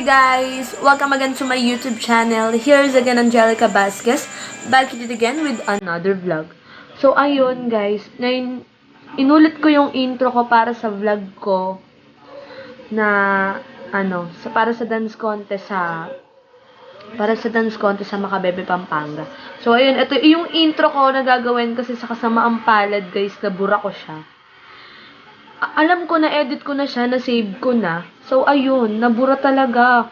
Guys! Welcome again to my YouTube channel. Here's again Angelica Vasquez. Back at it again with another vlog. So ayun guys, ngayon inulit ko yung intro ko para sa vlog ko na ano, sa para sa dance contest sa para sa dance contest sa Makabebe Pampanga. So ayun, ito yung intro ko na gagawin kasi sa kasamaang palad guys, nabura ko siya. Alam ko na edit ko na siya, na save ko na. So ayun, nabura talaga.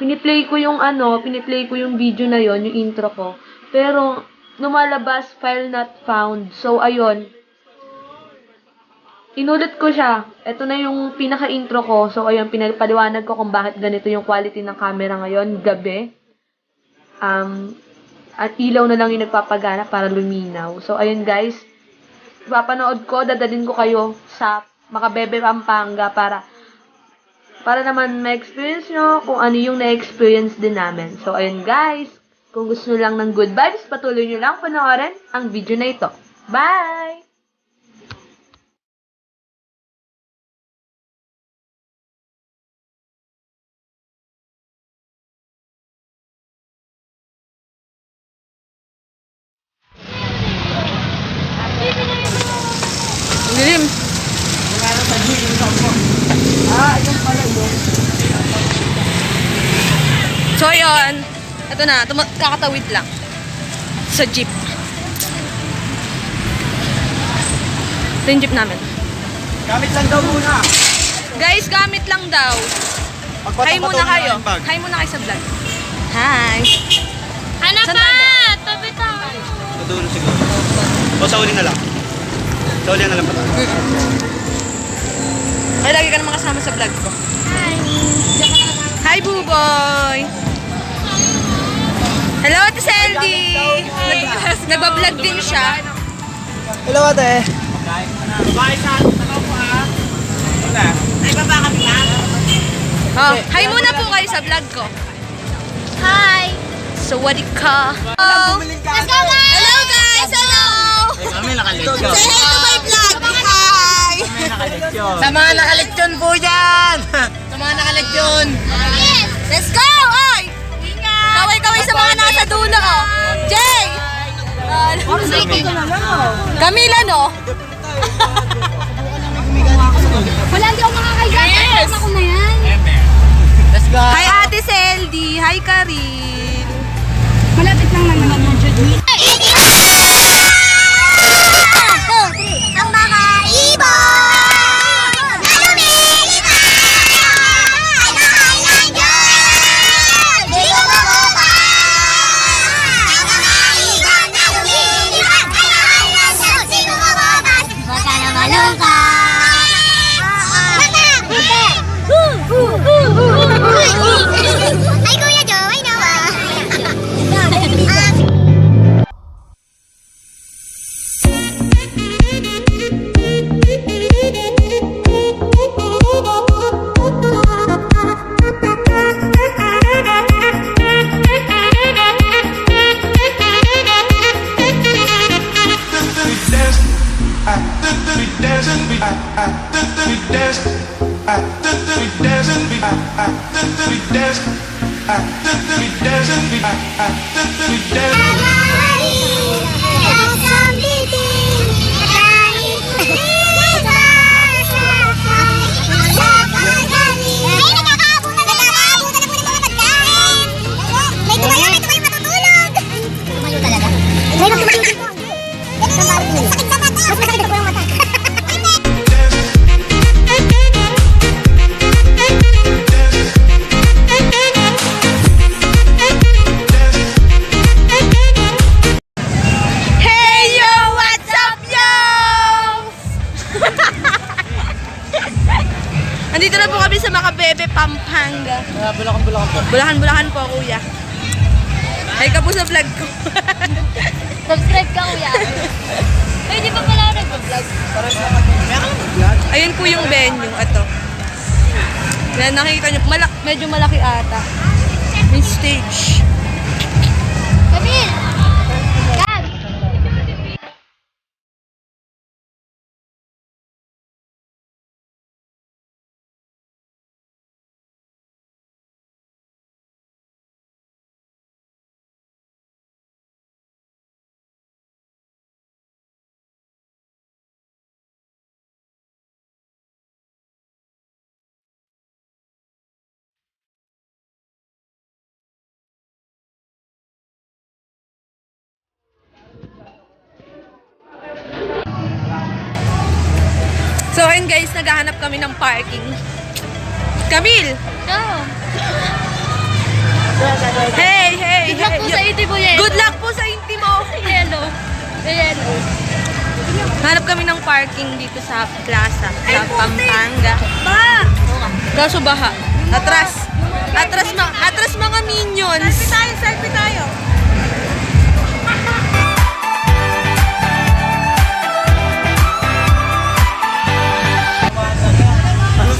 Piniplay ko yung ano, piniplay ko yung video na yon, yung intro ko. Pero lumalabas file not found. So ayun, inulit ko siya. Ito na yung pinaka-intro ko. So, ayun, pinapaliwanag ko kung bakit ganito yung quality ng camera ngayon, gabi. Um, at ilaw na lang yung nagpapagana para luminaw. So, ayun guys, papanood ko, dadalhin ko kayo sa Makabebe Pampanga para para naman ma-experience nyo kung ano yung na-experience din namin. So, ayun guys, kung gusto nyo lang ng good vibes, patuloy nyo lang panoorin ang video na ito. Bye! So, yun. Ito na. Kakatawid lang. Sa jeep. Ito yung jeep namin. Gamit lang daw muna. Guys, gamit lang daw. Hi muna kayo. Hi muna kayo sa vlog. Hi. Ano Saan pa? tayo? Tabi tayo. Sa dulo siguro. O sa uli na lang. Sa uli na lang pala. Ay, lagi ka naman kasama sa vlog ko. Hi. Hi, Buboy! Hello, Ate! Nag nagbablog din siya. Hello ate. Oh, hi muna po kayo sa vlog ko. Hi. So, what ka? Oh. Let's go guys! Hello, guys! Hello! Kami nakaleksyon. Say hi to my vlog! Hi! Sa mga nakaleksyon po dyan! Sa mga nakaleksyon! Yes! Let's go! Oy! Kaway-kaway sa mga nasa dulo, oh. Jay! Camila, no? Wala, hindi ako makakahiga. Yes! Ako na yan. Let's go! Hi, Ate Seldy! Hi, Karin! Malapit lang naman Pampanga. Bulakan, bulakan po. Bulahan-bulahan po, kuya. Hi ka po sa vlog ko. Subscribe ka, kuya. Ay, di ba pala ako nag-vlog? Ayun po yung venue. Ito. Yan, nakikita nyo. Malak medyo malaki ata. May stage. Camille! So, ayun guys, naghahanap kami ng parking. Camille! Go! Hey, hey, Good luck hey. po sa iti po yan. Good luck po sa intimo! Yellow. Yellow. Hanap kami ng parking dito sa plaza, sa Pampanga. Ba! Kaso baha. Atras. Atras, ma atras mga minions.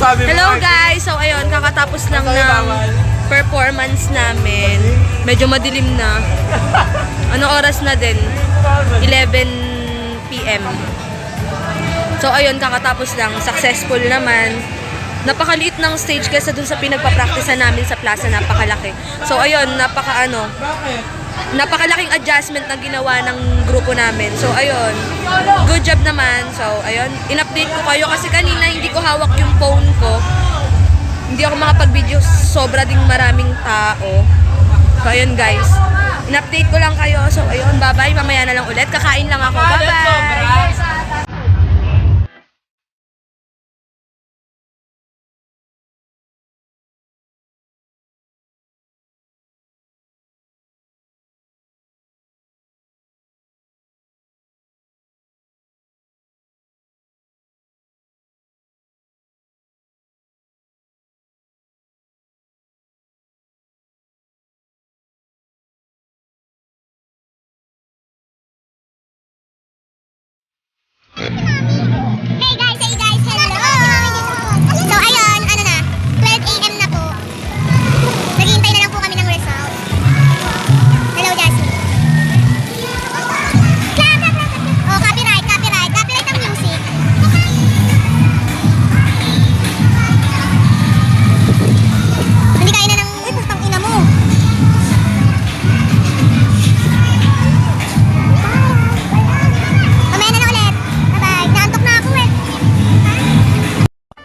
Hello guys! So ayun, kakatapos lang ng performance namin. Medyo madilim na. Ano oras na din? 11 p.m. So ayun, kakatapos lang. Successful naman. Napakaliit ng stage kaysa dun sa pinagpa-practice namin sa plaza, napakalaki. So ayun, napaka ano, napakalaking adjustment na ginawa ng grupo namin. So, ayun. Good job naman. So, ayun. In-update ko kayo kasi kanina hindi ko hawak yung phone ko. Hindi ako makapag-video. Sobra ding maraming tao. So, ayun guys. In-update ko lang kayo. So, ayun. Bye-bye. Mamaya na lang ulit. Kakain lang ako. Bye-bye.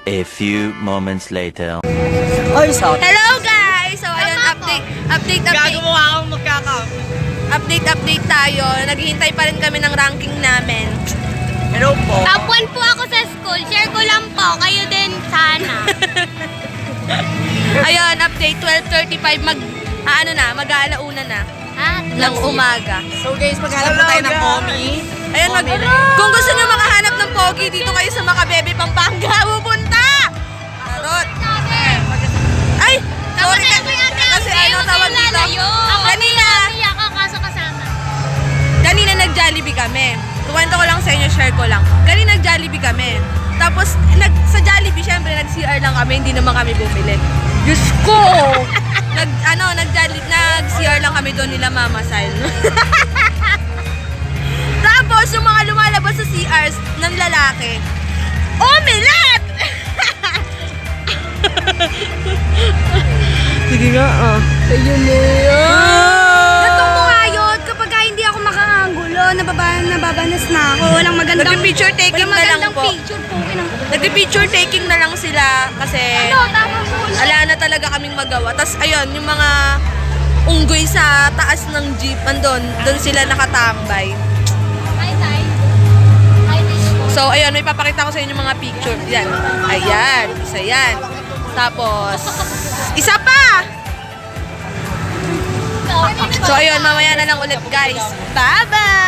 A few moments later. Hello guys! So, ayun. Update. Update, update. Gagawa akong magkaka. Update, update tayo. Naghihintay pa rin kami ng ranking namin. Hello po. Top 1 po ako sa school. Share ko lang po. Kayo din sana. Ayun, update 12.35 mag ah, ano na, mag-aalauna na ah, ng umaga. So guys, maghanap po tayo ng mommy. Ayun, mag, kung gusto nyo makahanap ng pogi dito kayo sa kami. Kuwento ko lang sa inyo, share ko lang. Kanina nag-Jollibee kami. Tapos, nag, sa Jollibee, syempre, nag-CR lang kami, hindi naman kami bumili. Diyos ko! nag, ano, nag-Jollibee, nag-CR lang kami doon nila Mama Sal. Tapos, yung mga lumalabas sa CRs ng lalaki, omelette! Sige nga, ah. Sa'yo mo yan. Nababa, nababanas na ako. Walang magandang Nag-picture taking na lang po. picture po. Nag-picture taking na lang sila kasi ano, tapos po. ala na talaga kaming magawa. Tapos ayun, yung mga unggoy sa taas ng jeep, andun, doon sila nakatambay. So, ayun, may papakita ko sa inyo mga picture. Yan. Ayan, isa yan. Tapos, isa pa! So, ayun, mamaya na lang ulit, guys. Bye-bye!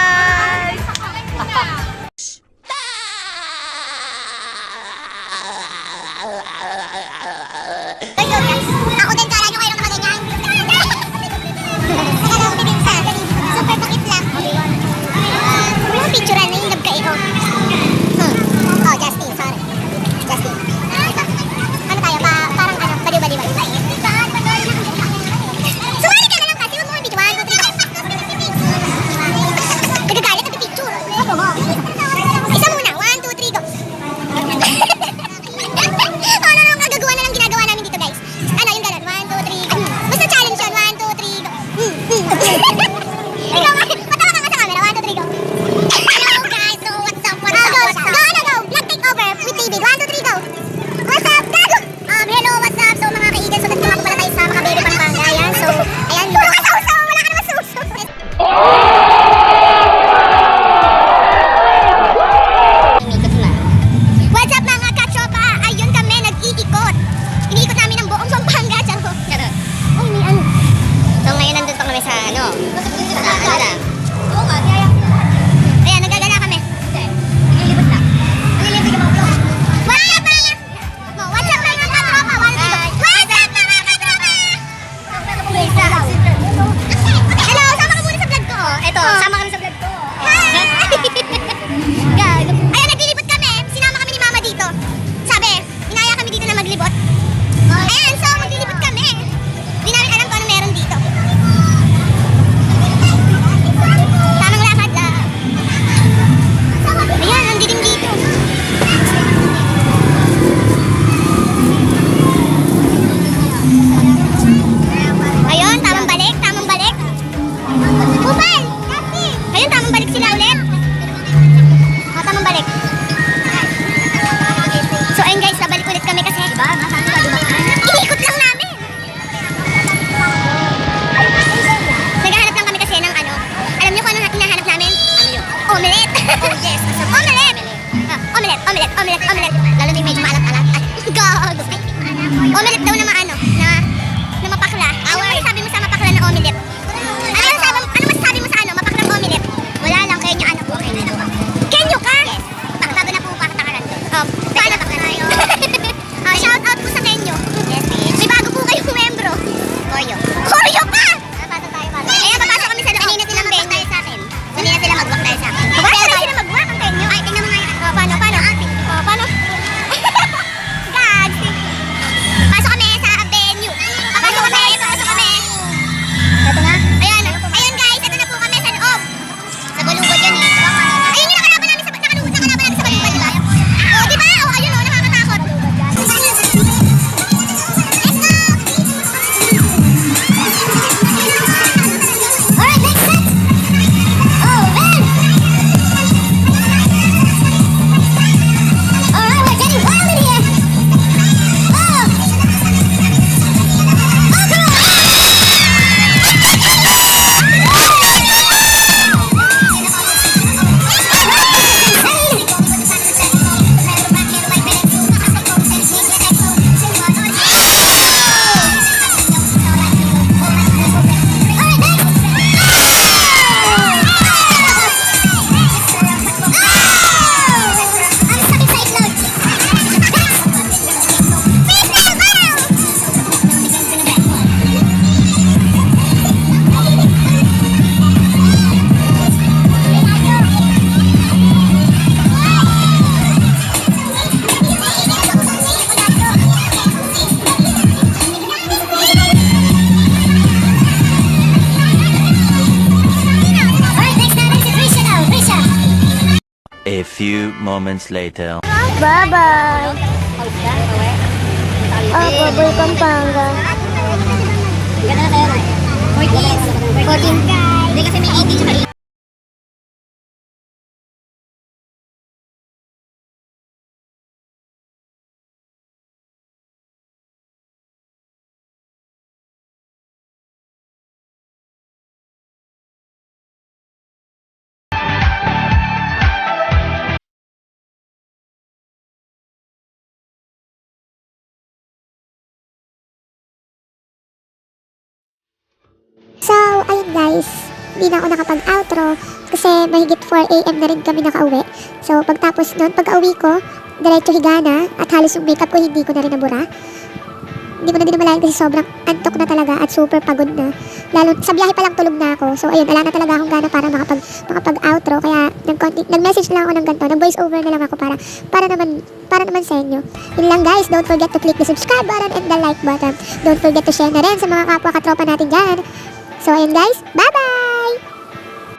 few moments later. Bye-bye. Ah, oh, Baboy Pampanga. Ganda na tayo na. 14. 14. Hindi kasi may 18 tsaka 18. Guys, hindi na ako nakapag-outro kasi mahigit 4 a.m. na rin kami nakauwi. So, pagtapos nun, pag-uwi ko, diretso higa na at halos yung makeup ko hindi ko na rin nabura. Hindi ko na din namalayan kasi sobrang antok na talaga at super pagod na. Lalo, sa biyahe pa lang tulog na ako. So, ayun, wala na talaga akong gana para makapag, makapag-outro. Kaya, nag nag-message lang ako ng ganito. Nag-voice over na lang ako para, para naman, para naman sa inyo. Yun lang guys, don't forget to click the subscribe button and the like button. Don't forget to share na rin sa mga kapwa katropa natin dyan. So, ayun guys, bye-bye!